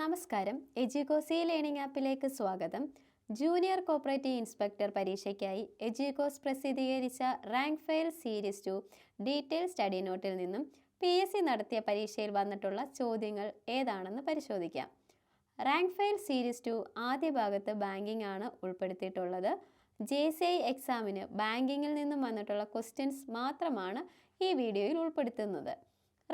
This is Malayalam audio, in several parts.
നമസ്കാരം. എജികോസി ലേണിംഗ് ആപ്പിലേക്ക് സ്വാഗതം. ജൂനിയർ കോപ്പറേറ്റീവ് ഇൻസ്പെക്ടർ പരീക്ഷയ്ക്കായി എജികോസ് പ്രസിദ്ധീകരിച്ച rank file series two detail study നോട്ടിൽ നിന്നും പി എസ് സി നടത്തിയ പരീക്ഷയിൽ വന്നിട്ടുള്ള ചോദ്യങ്ങൾ ഏതാണെന്ന് പരിശോധിക്കാം. റാങ്ക് ഫയൽ സീരീസ് ടു ആദ്യ ഭാഗത്ത് ബാങ്കിംഗ് ആണ് ഉൾപ്പെടുത്തിയിട്ടുള്ളത്. ജെ സി ഐ എക്സാമിന് ബാങ്കിങ്ങിൽ നിന്നും വന്നിട്ടുള്ള ക്വസ്റ്റ്യൻസ് മാത്രമാണ് ഈ വീഡിയോയിൽ ഉൾപ്പെടുത്തുന്നത്.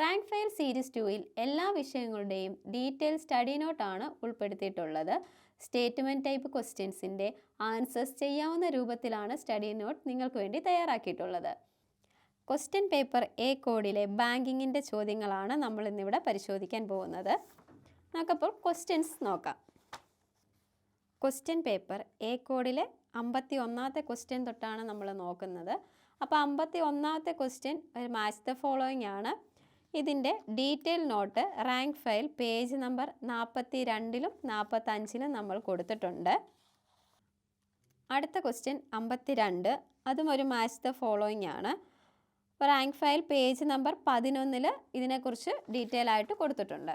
റാങ്ക് ഫയൽ സീരീസ് ടുവിൽ എല്ലാ വിഷയങ്ങളുടെയും ഡീറ്റെയിൽ സ്റ്റഡി നോട്ടാണ് ഉൾപ്പെടുത്തിയിട്ടുള്ളത്. സ്റ്റേറ്റ്മെന്റ് ടൈപ്പ് ക്വസ്റ്റ്യൻസിന്റെ ആൻസേഴ്സ് ചെയ്യാവുന്ന രൂപത്തിലാണ് സ്റ്റഡി നോട്ട് നിങ്ങൾക്ക് വേണ്ടി തയ്യാറാക്കിയിട്ടുള്ളത്. ക്വസ്റ്റ്യൻ പേപ്പർ എ കോഡിലെ ബാങ്കിങ്ങിന്റെ ചോദ്യങ്ങളാണ് നമ്മൾ ഇന്നിവിടെ പരിശോധിക്കാൻ പോകുന്നത്. നമുക്കപ്പോൾ ക്വസ്റ്റ്യൻസ് നോക്കാം. ക്വസ്റ്റ്യൻ പേപ്പർ എ കോഡിലെ അമ്പത്തി ഒന്നാമത്തെ ക്വസ്റ്റ്യൻ തൊട്ടാണ് നമ്മൾ നോക്കുന്നത്. അപ്പോൾ അമ്പത്തി ഒന്നാമത്തെ ക്വസ്റ്റ്യൻ ഒരു മാച്ച് ദ ഫോളോയിങ് ആണ്. ഇതിന്റെ detail note rank file page number നാൽപ്പത്തി രണ്ടിലും നാൽപ്പത്തഞ്ചിലും നമ്മൾ കൊടുത്തിട്ടുണ്ട്. അടുത്ത ക്വസ്റ്റ്യൻ അമ്പത്തി രണ്ട് അതും ഒരു മാച്ച് ദ ഫോളോയിങ് ആണ്. റാങ്ക് ഫയൽ പേജ് നമ്പർ പതിനൊന്നിൽ ഇതിനെക്കുറിച്ച് ഡീറ്റെയിൽ ആയിട്ട് കൊടുത്തിട്ടുണ്ട്.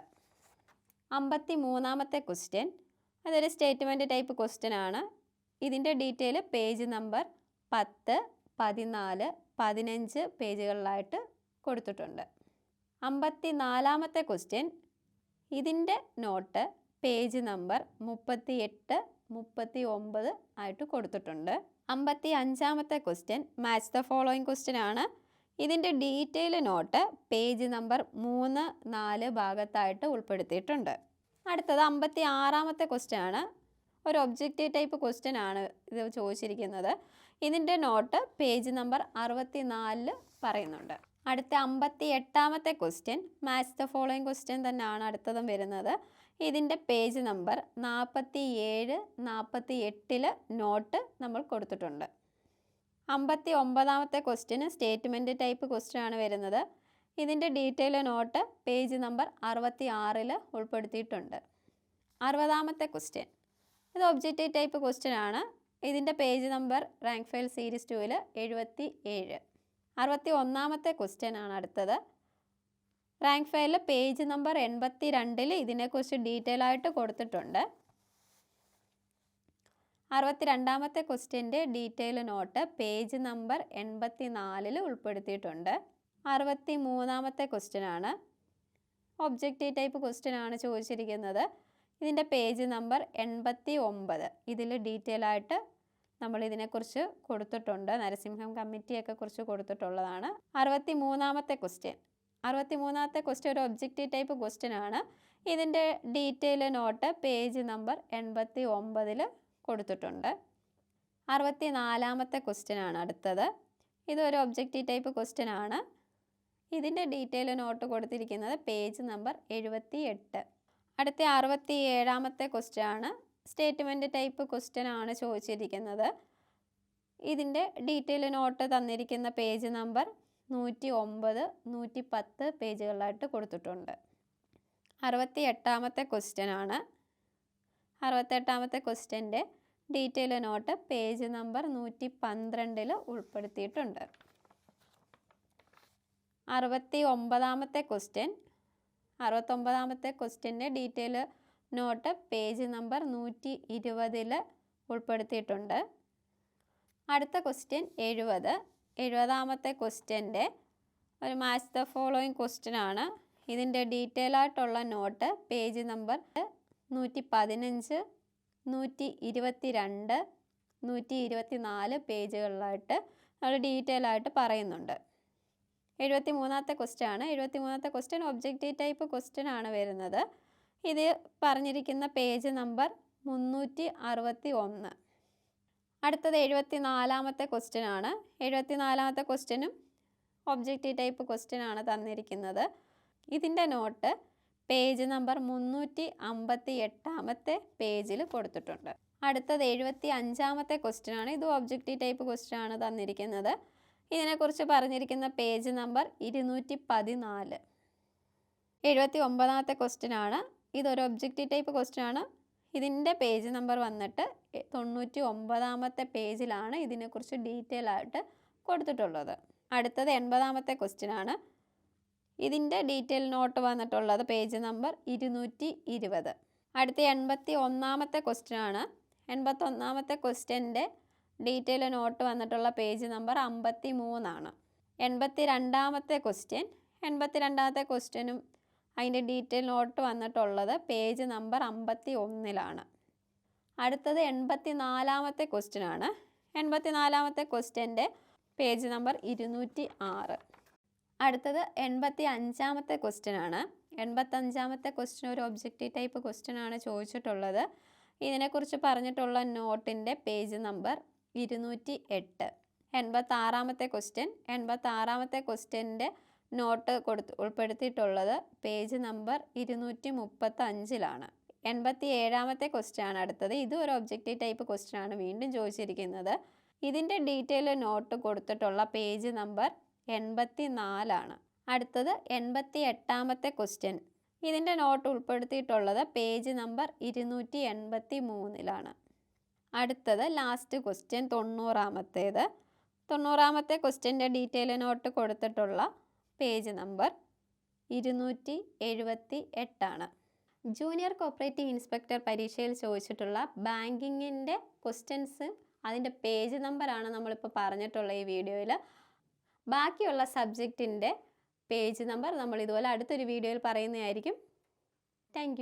അമ്പത്തി മൂന്നാമത്തെ ക്വസ്റ്റ്യൻ. അതൊരു സ്റ്റേറ്റ്മെന്റ് ടൈപ്പ് ക്വസ്റ്റ്യൻ ആണ്. ഇതിന്റെ ഡീറ്റെയിൽ പേജ് നമ്പർ പത്ത് പതിനാല് പതിനഞ്ച് പേജുകളിലായിട്ട് കൊടുത്തിട്ടുണ്ട്. അമ്പത്തി നാലാമത്തെ ക്വസ്റ്റ്യൻ ഇതിന്റെ നോട്ട് പേജ് നമ്പർ മുപ്പത്തി എട്ട് മുപ്പത്തി ഒമ്പത് ആയിട്ട് കൊടുത്തിട്ടുണ്ട്. അമ്പത്തി അഞ്ചാമത്തെ question match the following question ആണ്. ഇതിന്റെ ഡീറ്റെയിൽ നോട്ട് പേജ് നമ്പർ മൂന്ന് നാല് ഭാഗത്തായിട്ട് ഉൾപ്പെടുത്തിയിട്ടുണ്ട്. അടുത്തത് അമ്പത്തി ആറാമത്തെ ക്വസ്റ്റ്യൻ ആണ്. ഒരു ഒബ്ജക്റ്റീവ് ടൈപ്പ് ക്വസ്റ്റ്യൻ ആണ് ഇത് ചോദിച്ചിരിക്കുന്നത്. ഇതിന്റെ നോട്ട് പേജ് നമ്പർ അറുപത്തി നാലിൽ പറയുന്നുണ്ട്. അടുത്ത അമ്പത്തി എട്ടാമത്തെ question match the following question തന്നെയാണ് അടുത്തതും വരുന്നത്. ഇതിന്റെ പേജ് നമ്പർ നാൽപ്പത്തി ഏഴ് നാൽപ്പത്തി എട്ടിൽ നോട്ട് നമ്മൾ കൊടുത്തിട്ടുണ്ട്. അമ്പത്തി ഒമ്പതാമത്തെ ക്വസ്റ്റ്യന് സ്റ്റേറ്റ്മെന്റ് ടൈപ്പ് ക്വസ്റ്റ്യൻ ആണ് വരുന്നത്. ഇതിന്റെ ഡീറ്റെയിൽ നോട്ട് പേജ് നമ്പർ അറുപത്തി ആറിൽ ഉൾപ്പെടുത്തിയിട്ടുണ്ട്. അറുപതാമത്തെ ക്വസ്റ്റ്യൻ ഇത് ഒബ്ജക്റ്റീവ് ടൈപ്പ് ക്വസ്റ്റ്യൻ ആണ്. ഇതിന്റെ page number rank file series ടുവിൽ എഴുപത്തി ഏഴ് അറുപത്തി ഒന്നാമത്തെ ക്വസ്റ്റ്യൻ ആണ് അടുത്തത്. റാങ്ക് ഫയലിൽ പേജ് നമ്പർ എൺപത്തി രണ്ടിൽ ഇതിനെക്കുറിച്ച് ഡീറ്റെയിൽ ആയിട്ട് കൊടുത്തിട്ടുണ്ട്. അറുപത്തി രണ്ടാമത്തെ ക്വസ്റ്റ്യന്റെ ഡീറ്റെയിൽ നോട്ട് പേജ് നമ്പർ എൺപത്തി നാലിൽ ഉൾപ്പെടുത്തിയിട്ടുണ്ട്. അറുപത്തി മൂന്നാമത്തെ ക്വസ്റ്റ്യൻ ആണ്. ഒബ്ജക്റ്റീവ് ടൈപ്പ് ക്വസ്റ്റ്യൻ ആണ് ചോദിച്ചിരിക്കുന്നത്. ഇതിന്റെ പേജ് നമ്പർ എൺപത്തി ഒമ്പത് ഇതിൽ ഡീറ്റെയിൽ ആയിട്ട് നമ്മൾ ഇതിനെക്കുറിച്ച് കൊടുത്തിട്ടുണ്ട്. നരസിംഹം കമ്മിറ്റിയൊക്കെ കുറിച്ച് കൊടുത്തിട്ടുള്ളതാണ്. അറുപത്തി മൂന്നാമത്തെ ക്വസ്റ്റ്യൻ അറുപത്തി മൂന്നാമത്തെ ക്വസ്റ്റ്യൻ ഒരു ഒബ്ജക്റ്റീവ് ടൈപ്പ് ക്വസ്റ്റ്യൻ ആണ്. ഇതിന്റെ ഡീറ്റെയിൽ നോട്ട് പേജ് നമ്പർ എൺപത്തി ഒമ്പതിൽ കൊടുത്തിട്ടുണ്ട്. അറുപത്തി നാലാമത്തെ ക്വസ്റ്റ്യൻ ആണ് അടുത്തത്. ഇതൊരു ഒബ്ജക്റ്റീവ് ടൈപ്പ് ക്വസ്റ്റ്യൻ ആണ്. ഇതിന്റെ ഡീറ്റെയിൽ നോട്ട് കൊടുത്തിരിക്കുന്നത് പേജ് നമ്പർ എഴുപത്തി എട്ട് അടുത്ത അറുപത്തി ഏഴാമത്തെ ക്വസ്റ്റ്യൻ ആണ്. സ്റ്റേറ്റ്മെന്റ് ടൈപ്പ് ക്വസ്റ്റ്യൻ ആണ് ചോദിച്ചിരിക്കുന്നത്. ഇതിന്റെ ഡീറ്റെയിൽ നോട്ട് തന്നിരിക്കുന്ന പേജ് നമ്പർ നൂറ്റി ഒമ്പത് നൂറ്റി പത്ത് പേജുകളിലായിട്ട് കൊടുത്തിട്ടുണ്ട്. അറുപത്തി എട്ടാമത്തെ ക്വസ്റ്റ്യൻ ആണ്. അറുപത്തെട്ടാമത്തെ ക്വസ്റ്റ്യന്റെ ഡീറ്റെയിൽ നോട്ട് പേജ് നമ്പർ നൂറ്റി പന്ത്രണ്ടിൽ ഉൾപ്പെടുത്തിയിട്ടുണ്ട്. അറുപത്തി ഒമ്പതാമത്തെ ക്വസ്റ്റ്യൻ. അറുപത്തൊമ്പതാമത്തെ ക്വസ്റ്റ്യന്റെ ഡീറ്റെയിൽ നോട്ട് പേജ് നമ്പർ നൂറ്റി ഇരുപതിൽ ഉൾപ്പെടുത്തിയിട്ടുണ്ട്. അടുത്ത ക്വസ്റ്റ്യൻ എഴുപത്. എഴുപതാമത്തെ ക്വസ്റ്റ്യന്റെ ഒരു മാച്ച് ദ ഫോളോയിങ് ക്വസ്റ്റ്യൻ ആണ്. ഇതിന്റെ ഡീറ്റെയിൽ ആയിട്ടുള്ള നോട്ട് പേജ് നമ്പർ നൂറ്റി പതിനഞ്ച് നൂറ്റി ഇരുപത്തി രണ്ട് നൂറ്റി ഇരുപത്തി നാല് പേജുകളിലായിട്ട് നമ്മൾ ഡീറ്റെയിൽ ആയിട്ട് പറയുന്നുണ്ട്. എഴുപത്തി മൂന്നാമത്തെ ക്വസ്റ്റ്യൻ ആണ്. എഴുപത്തി മൂന്നാമത്തെ ക്വസ്റ്റ്യൻ ഒബ്ജക്റ്റീവ് ടൈപ്പ് ക്വസ്റ്റ്യൻ ആണ് വരുന്നത്. ഇത് പറഞ്ഞിരിക്കുന്ന പേജ് നമ്പർ മുന്നൂറ്റി അറുപത്തി ഒന്ന് അടുത്തത് എഴുപത്തി നാലാമത്തെ ക്വസ്റ്റ്യൻ ആണ്. എഴുപത്തി നാലാമത്തെ ക്വസ്റ്റ്യനും ഒബ്ജക്റ്റീവ് ടൈപ്പ് ക്വസ്റ്റ്യൻ ആണ് തന്നിരിക്കുന്നത്. ഇതിന്റെ നോട്ട് പേജ് നമ്പർ മുന്നൂറ്റി അമ്പത്തി എട്ടാമത്തെ പേജിൽ കൊടുത്തിട്ടുണ്ട്. അടുത്തത് എഴുപത്തി അഞ്ചാമത്തെ ക്വസ്റ്റ്യൻ ആണ്. ഇത് ഒബ്ജക്റ്റീവ് ടൈപ്പ് ക്വസ്റ്റ്യൻ ആണ് തന്നിരിക്കുന്നത്. ഇതിനെക്കുറിച്ച് പറഞ്ഞിരിക്കുന്ന പേജ് നമ്പർ ഇരുന്നൂറ്റി പതിനാല് എഴുപത്തി ഒമ്പതാമത്തെ ക്വസ്റ്റ്യൻ ആണ്. ഇതൊരു ഒബ്ജക്റ്റീവ് ടൈപ്പ് ക്വസ്റ്റ്യൻ ആണ്. ഇതിന്റെ പേജ് നമ്പർ വന്നിട്ട് തൊണ്ണൂറ്റി ഒമ്പതാമത്തെ പേജിലാണ് ഇതിനെക്കുറിച്ച് ഡീറ്റെയിൽ ആയിട്ട് കൊടുത്തിട്ടുള്ളത്. അടുത്തത് എൺപതാമത്തെ ക്വസ്റ്റ്യൻ ആണ്. ഇതിന്റെ ഡീറ്റെയിൽ നോട്ട് വന്നിട്ടുള്ളത് പേജ് നമ്പർ ഇരുന്നൂറ്റി ഇരുപത്. അടുത്ത എൺപത്തി ഒന്നാമത്തെ ക്വസ്റ്റ്യൻ ആണ്. എൺപത്തൊന്നാമത്തെ ക്വസ്റ്റ്യന്റെ ഡീറ്റെയിൽ നോട്ട് വന്നിട്ടുള്ള പേജ് നമ്പർ അമ്പത്തി മൂന്നാണ് എൺപത്തി രണ്ടാമത്തെ ക്വസ്റ്റ്യൻ എൺപത്തി രണ്ടാമത്തെ ക്വസ്റ്റ്യനും അതിന്റെ ഡീറ്റെയിൽ നോട്ട് വന്നിട്ടുള്ളത് പേജ് നമ്പർ അമ്പത്തി ഒന്നിലാണ് അടുത്തത് എൺപത്തി നാലാമത്തെ ക്വസ്റ്റ്യൻ ആണ് എൺപത്തി നാലാമത്തെ ക്വസ്റ്റ്യന്റെ പേജ് നമ്പർ ഇരുന്നൂറ്റി ആറ് അടുത്തത് എൺപത്തി അഞ്ചാമത്തെ ക്വസ്റ്റ്യൻ ആണ് എൺപത്തഞ്ചാമത്തെ ക്വസ്റ്റ്യൻ ഒരു ഒബ്ജക്റ്റീവ് ടൈപ്പ് ക്വസ്റ്റ്യൻ ആണ് ചോദിച്ചിട്ടുള്ളത്. ഇതിനെക്കുറിച്ച് പറഞ്ഞിട്ടുള്ള നോട്ടിന്റെ പേജ് നമ്പർ ഇരുന്നൂറ്റി എട്ട് എൺപത്താറാമത്തെ ക്വസ്റ്റ്യൻ. എൺപത്താറാമത്തെ ക്വസ്റ്റ്യന്റെ നോട്ട് കൊടുത്ത് ഉൾപ്പെടുത്തിയിട്ടുള്ളത് പേജ് നമ്പർ ഇരുന്നൂറ്റി മുപ്പത്തി അഞ്ചിലാണ് എൺപത്തി ഏഴാമത്തെ ക്വസ്റ്റ്യൻ ആണ് അടുത്തത്. ഇതും ഒരു ഒബ്ജക്റ്റീവ് ടൈപ്പ് ക്വസ്റ്റ്യൻ ആണ് വീണ്ടും ചോദിച്ചിരിക്കുന്നത്. ഇതിന്റെ ഡീറ്റെയിൽ നോട്ട് കൊടുത്തിട്ടുള്ള പേജ് നമ്പർ എൺപത്തി നാലാണ് അടുത്തത് എൺപത്തി എട്ടാമത്തെ ക്വസ്റ്റ്യൻ. ഇതിന്റെ നോട്ട് ഉൾപ്പെടുത്തിയിട്ടുള്ളത് പേജ് നമ്പർ ഇരുന്നൂറ്റി എൺപത്തി മൂന്നിലാണ് അടുത്തത് ലാസ്റ്റ് ക്വസ്റ്റ്യൻ തൊണ്ണൂറാമത്തേത്. തൊണ്ണൂറാമത്തെ ക്വസ്റ്റ്യന്റെ ഡീറ്റെയിൽ നോട്ട് കൊടുത്തിട്ടുള്ള പേജ് നമ്പർ ഇരുന്നൂറ്റി എഴുപത്തി എട്ടാണ് ജൂനിയർ കോപ്പറേറ്റീവ് ഇൻസ്പെക്ടർ പരീക്ഷയിൽ ചോദിച്ചിട്ടുള്ള ബാങ്കിങ്ങിന്റെ ക്വസ്റ്റ്യൻസ് അതിന്റെ പേജ് നമ്പറാണ് നമ്മളിപ്പോൾ പറഞ്ഞിട്ടുള്ള ഈ വീഡിയോയിൽ. ബാക്കിയുള്ള സബ്ജക്റ്റിന്റെ പേജ് നമ്പർ നമ്മൾ ഇതുപോലെ അടുത്തൊരു വീഡിയോയിൽ പറയുന്നതായിരിക്കും. താങ്ക്